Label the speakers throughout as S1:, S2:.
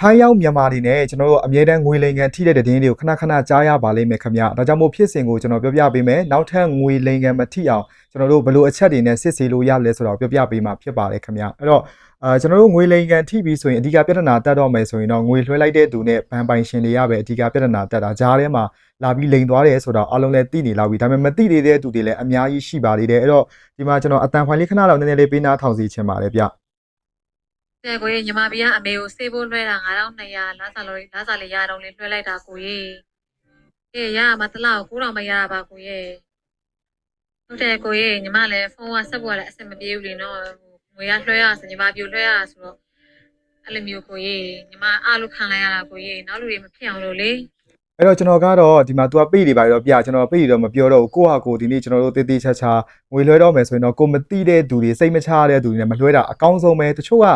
S1: ထိုင်းရောက်မြန်မာတွေနဲ့ကျွန်တော်တို့အမြဲတမ်းငွေလိမ်ကန်ထိတဲ့တဲ့တင်းတွေကိုခဏခဏကြားရပါလိမ့်မယ်ခင်ဗျဒါကြောင့်မို့ဖြစ်စဉ်ကိုကျွန်တော်ပြောပြပေးမယ်နောက်ထပ်ငွေလိမ်ကန်မထိအောင်ကျွန်တော်တို့ဘယ်လိုအချက်တွေနဲ့စစ်ဆေးလို့ရလဲဆိုတော့ပြောပြပေးမှာဖြစ်ပါတယ်ခင်ဗျအဲ့တော့အာကျွန်တော်တို့ငွေလိမ်ကန်ထိပြီးဆိုရင်အဓိကပြဿနာတက်တော့မယ်ဆိုရင်တော့ငွေလွှဲလိုက်တဲ့သူနဲ့ဘဏ်ပိုင်ရှင်တွေကပဲအဓိကပြဿနာတက်တာကြားထဲမှာလာပြီးလိမ်သွားတယ်ဆိုတော့အားလုံးလည်းသိနေလောက်ပြီဒါပေမဲ့မသိသေးတဲ့သူတွေလည်းအများကြီးရှိပါသေးတယ်အဲ့တော့ဒီမှာကျွန်တော်အတန်ဖိုင်လေးခဏတော့နည်းနည်းလေးပေးနာထောင်စီချင်ပါတယ်ဗျ
S2: တဲ့ကိုကြီးညီမဘီကအမေကိုစေးဖို့လွှဲတာ9200လားစာလို့လားစာလေးရတော့လေးလွှဲလိုက်တာကိုကြီးအေးရမှာတလားကို9000မရတာပါကိုကြီးဟုတ်တယ်ကိုကြီးညီမလည်းဖုန်းကဆက်ဖို့လည်းအဆင်မပြေဘူးလေနော်ငွေကလွှဲရဆိုညီမပြိုလွှဲရဆိုတော့အဲ့လိုမျိုးကိုကြီးညီမအားလို့ခံလိုက်ရတာကိုကြီးနောက်လူတွေမဖြစ်အောင်လို့လေ
S1: အဲ့တော့ကျွန်တော်ကတော့ဒီမှာ तू ကပိတ်နေပါတော့ပြကျွန်တော်ပိတ်နေတော့မပြောတော့ဘူးကိုဟာကိုဒီနေ့ကျွန်တော်တို့တေးသေးချာချာငွေလွှဲတော့မယ်ဆိုရင်တော့ကိုမသိတဲ့သူတွေစိတ်မချတဲ့သူတွေနဲ့မလွှဲတာအကောင်းဆုံးပဲတချို့ကအာ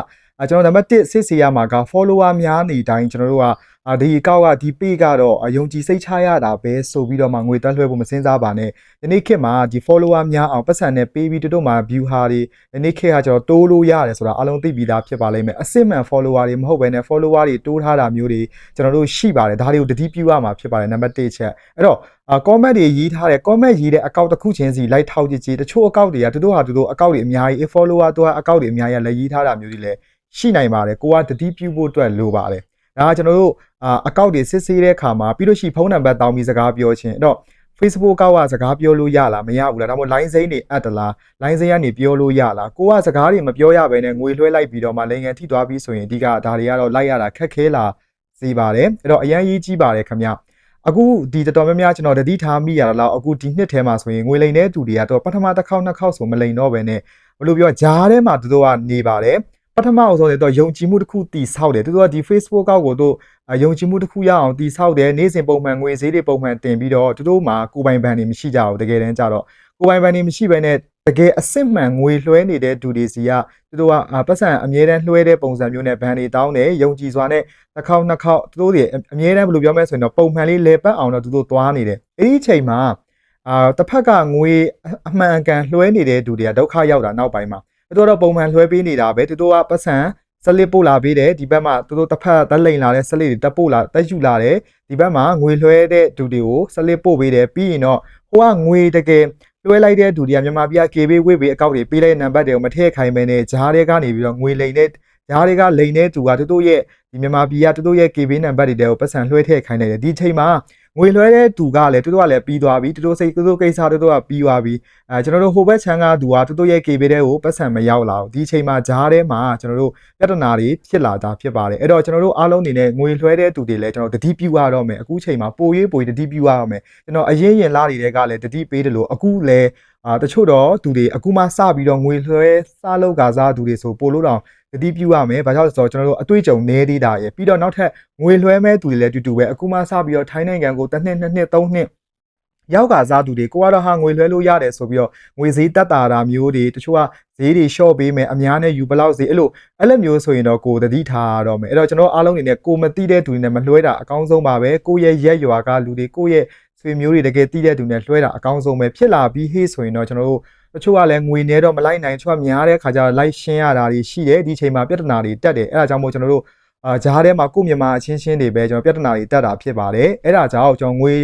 S1: ကျွန်တော်နံပါတ်1စစ်စီရမှာက follower များနေတိုင်းကျွန်တော်တို့က အာဒီအကောက်ကဒီ page ကတော့အယုံကြည်စိတ်ချရတာပဲဆိုပြီးတော့မှငွေတက်လွှဲဖို့မစင်စားပါနဲ့ဒီနေ့ခေတ်မှာဒီ follower များအောင်ပတ်စံနဲ့ပေးပြီးတို့တို့မှာ view ဟာတွေဒီနေ့ခေတ်ကကျွန်တော်တိုးလို့ရတယ်ဆိုတာအလုံးသိပြီးသားဖြစ်ပါလိမ့်မယ်အစစ်မှန် follower တွေမဟုတ်ဘဲနဲ့ follower တွေတိုးထားတာမျိုးတွေကျွန်တော်တို့ရှိပါတယ်ဒါတွေကိုတတိပြုရမှာဖြစ်ပါတယ်နံပါတ်1ချက်အဲ့တော့အာ comment တွေရေးထားတယ် comment ရေးတဲ့အကောင့်တစ်ခုချင်းစီ like ထောက်ကြည့်ကြည့်တချို့အကောင့်တွေကတို့တို့ဟာတို့တို့အကောင့်တွေအများကြီး follower တို့အကောင့်တွေအများကြီးလည်းရေးထားတာမျိုးတွေလည်းရှိနိုင်ပါတယ်ကိုကတတိပြုဖို့အတွက်လိုပါတယ် ဒါကကျွန်တော်တို့အာအကောင့်တွေစစ်ဆေးတဲ့အခါမှာပြီးလို့ရှိရင်ဖုန်းနံပါတ်တောင်းပြီးစကားပြောခြင်းအဲ့တော့ Facebook ကောက်ကစကားပြောလို့ရလားမရဘူးလားဒါမှမဟုတ် line စိမ်းတွေအပ်တလား line စိမ်းကနေပြောလို့ရလားကိုကစကားတွေမပြောရဘဲနဲ့ငွေလွှဲလိုက်ပြီးတော့မှလိန်ငံထိသွားပြီးဆိုရင်အဓိကဒါတွေကတော့လိုက်ရတာခက်ခဲလာစေပါတယ်အဲ့တော့အရန်ရေးကြီးပါတယ်ခင်ဗျအခုဒီတော်တော်များများကျွန်တော်တတိထားမိရတာလောက်အခုဒီနှစ်ထဲမှာဆိုရင်ငွေလိန်တဲ့သူတွေကတော့ပထမတစ်ခေါက်နှစ်ခေါက်ဆိုမလိန်တော့ဘဲနဲ့ဘယ်လိုပြောဂျားထဲမှာသူတို့ကနေပါတယ် ပထမအောင်ဆုံးတော့ယုံကြည်မှုတစ်ခုတည်ဆောက်တယ်သူတို့ကဒီ Facebook ကောက်ကိုတို့ယုံကြည်မှုတစ်ခုရအောင်တည်ဆောက်တယ်နေ့စဉ်ပုံမှန်ငွေဈေးတွေပုံမှန်တင်ပြီးတော့သူတို့မှာကိုပိုင်ဘဏ်တွေမရှိကြဘူးတကယ်တမ်းကျတော့ကိုပိုင်ဘဏ်တွေမရှိဘဲနဲ့တကယ်အစစ်မှန်ငွေလွှဲနေတဲ့သူတွေစီကသူတို့ကပတ်စံအမြဲတမ်းလွှဲတဲ့ပုံစံမျိုးနဲ့ဘဏ်တွေတောင်းတယ်ယုံကြည်စွာနဲ့တစ်ခေါက်နှစ်ခေါက်သူတို့တွေအမြဲတမ်းဘယ်လိုပြောမလဲဆိုရင်တော့ပုံမှန်လေးလေပတ်အောင်တော့သူတို့သွားနေတယ်အဲ့ဒီအချိန်မှာအာတစ်ဖက်ကငွေအမှန်အကန်လွှဲနေတဲ့သူတွေကဒုက္ခရောက်တာနောက်ပိုင်းမှာ သူတို့တော့ပုံမှန်လွှဲပေးနေတာပဲသူတို့ကပတ်စံစလစ်ပို့လာပေးတယ်ဒီဘက်မှာသူတို့တစ်ဖက်တက်လိန်လာတဲ့စလစ်တွေတက်ပို့လာတက်ယူလာတယ်ဒီဘက်မှာငွေလွှဲတဲ့သူတွေကိုစလစ်ပို့ပေးတယ်ပြီးရင်တော့ဟိုကငွေတကယ်လွှဲလိုက်တဲ့သူတွေကမြန်မာပြည် KB ဝေးပေးအကောင့်တွေပေးလိုက်တဲ့နံပါတ်တွေကိုမထည့်ခိုင်းမဲနဲ့ဂျားတွေကနေပြီးတော့ငွေလိန်တဲ့ဂျားတွေကလိန်တဲ့သူကသူတို့ရဲ့ဒီမြန်မာပြည်ကသူတို့ရဲ့ KB နံပါတ်တွေတဲကိုပတ်စံလွှဲထည့်ခိုင်းနေတယ်ဒီချိန်မှာ ငွေလွှဲတဲ့သူကလည်းသူတို့ကလည်းပြီးသွားပြီသူတို့စိတ်သူတို့ကိစ္စသူတို့ကပြီးသွားပြီအဲကျွန်တော်တို့ဟိုဘက်ချမ်းကသူကသူတို့ရဲ့ KB တဲ့ကိုပတ်စံမရောက်လာဘူးဒီချိန်မှာဂျားထဲမှာကျွန်တော်တို့ပြဿနာတွေဖြစ်လာတာဖြစ်ပါတယ်အဲ့တော့ကျွန်တော်တို့အားလုံးအနေနဲ့ငွေလွှဲတဲ့သူတွေလည်းကျွန်တော်တတိပြုရတော့မယ်အခုချိန်မှာပိုရေးပိုရေးတတိပြုရတော့မယ်ကျွန်တော်အရင်ရင်လာနေတဲ့ကလည်းတတိပေးတယ်လို့အခုလည်း အာတချို့တော့သူတွေအခုမှစပြီးတော့ငွေလွှဲစားလောက်ကစားသူတွေဆိုပို့လို့တော့တတိပြုရမယ်။ဘာကြောင့်လဲဆိုတော့ကျွန်တော်တို့အတွေ့အကြုံနည်းသေးတာရယ်ပြီးတော့နောက်ထပ်ငွေလွှဲမဲ့သူတွေလည်းတူတူပဲအခုမှစပြီးတော့ထိုင်းနိုင်ငံကိုတစ်နှစ်နှစ်နှစ်သုံးနှစ်ရောက်ကစားသူတွေကိုကတော့ဟာငွေလွှဲလို့ရတယ်ဆိုပြီးတော့ငွေဈေးတက်တာတာမျိုးတွေတချို့ကဈေးတွေ short ပေးမယ်အများနဲ့ယူဘလောက်ဈေးအဲ့လိုအဲ့လိုမျိုးဆိုရင်တော့ကိုတတိထားရတော့မယ်အဲ့တော့ကျွန်တော်အားလုံးအနေနဲ့ကိုမတိတဲ့သူတွေနဲ့မလွှဲတာအကောင်းဆုံးပါပဲကိုရဲ့ရက်ရွာကလူတွေကိုရဲ့ ဆွေမျိုးတွေတကယ်တိတဲ့သူနဲ့လွှဲတာအကောင်းဆုံးပဲဖြစ်လာပြီးဟေးဆိုရင်တော့ကျွန်တော်တို့တချို့ကလည်းငွေနေတော့မလိုက်နိုင်တချို့ကများတဲ့ခါကျတော့လိုက်ရှင်းရတာတွေရှိတယ်ဒီချိန်မှာပြဿနာတွေတက်တယ်အဲ့ဒါကြောင့်မို့ကျွန်တော်တို့အာဂျားထဲမှာကိုမြန်မာအချင်းချင်းတွေပဲကျွန်တော်ပြဿနာတွေတက်တာဖြစ်ပါတယ်အဲ့ဒါကြောင့်ကျွန်တော်ငွေ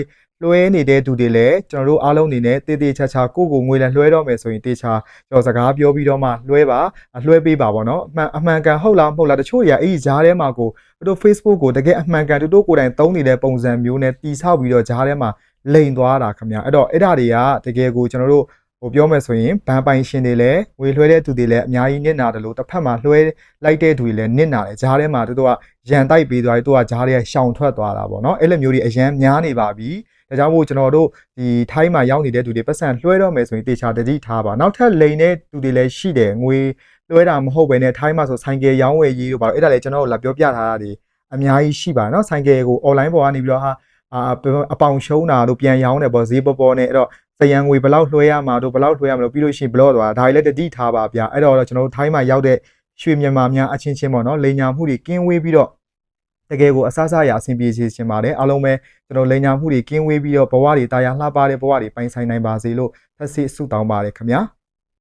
S1: လွှဲနေတဲ့သူတွေလည်းကျွန်တော်တို့အားလုံးအနေနဲ့တေးသေးချာချာကိုကိုငွေလည်းလွှဲတော့မယ်ဆိုရင်တေးချာကျွန်တော်စကားပြောပြီးတော့မှလွှဲပါလွှဲပေးပါဗောနော်အမှန်အမှန်ကန်ဟုတ်လားမဟုတ်လားတချို့တွေကအဲ့ဒီဂျားထဲမှာကိုတို့ Facebook ကိုတကယ်အမှန်ကန်တို့တို့ကိုယ်တိုင်သုံးနေတဲ့ပုံစံမျိုးနဲ့တီဆောက်ပြီးတော့ဂျားထဲမှာ လိန်သွားတာခင်ဗျအဲ့တော့အဲ့ဒါတွေကတကယ်ကိုကျွန်တော်တို့ဟိုပြောမယ်ဆိုရင်ဘန်ပိုင်ရှင်တွေလည်းငွေလွှဲတဲ့သူတွေလည်းအများကြီးနစ်နာတယ်လို့တစ်ဖက်မှာလွှဲလိုက်တဲ့သူတွေလည်းနစ်နာတယ်ဂျားထဲမှာတို့ကရန်တိုက်ပေးသွားပြီးတို့ကဂျားတွေကရှောင်ထွက်သွားတာပေါ့နော်အဲ့လိုမျိုးတွေအရန်များနေပါပြီဒါကြောင့်မို့ကျွန်တော်တို့ဒီထိုင်းမှာရောက်နေတဲ့သူတွေပတ်စံလွှဲတော့မယ်ဆိုရင်တေချာတတိထားပါနောက်ထပ်လိန်တဲ့သူတွေလည်းရှိတယ်ငွေလွှဲတာမဟုတ်ဘဲနဲ့ထိုင်းမှာဆိုဆိုင်ကယ်ရောင်းဝယ်ရေးတို့ပါတော့အဲ့ဒါလည်းကျွန်တော်တို့လာပြောပြထားတာတွေအများကြီးရှိပါတယ်เนาะဆိုင်ကယ်ကို online ပေါ်ကနေပြီးတော့ဟာ အာအပေါင်ရှုံးတာတို့ပြန်ရောင်းတယ်ပေါ့ဈေးပေါ်ပေါ်နဲ့အဲ့တော့စရန်ငွေဘယ်လောက်လွှဲရမှာတို့ဘယ်လောက်လွှဲရမလို့ပြီးလို့ရှိရင်ဘလော့သွားဒါတွေလည်းတတိထားပါဗျာအဲ့တော့ကျွန်တော်တို့ထိုင်းမှာရောက်တဲ့ရွှေမြန်မာများအချင်းချင်းပေါ့နော်လိန်ညာမှုတွေကင်းဝေးပြီးတော့တကယ်ကိုအဆအဆရအဆင်ပြေစေချင်ပါတယ်အားလုံးပဲကျွန်တော်လိန်ညာမှုတွေကင်းဝေးပြီးတော့ဘဝတွေတာယာလှပတဲ့ဘဝတွေပိုင်ဆိုင်နိုင်ပါစေလို့သက်စေဆုတောင်းပါတယ်ခင်ဗျာ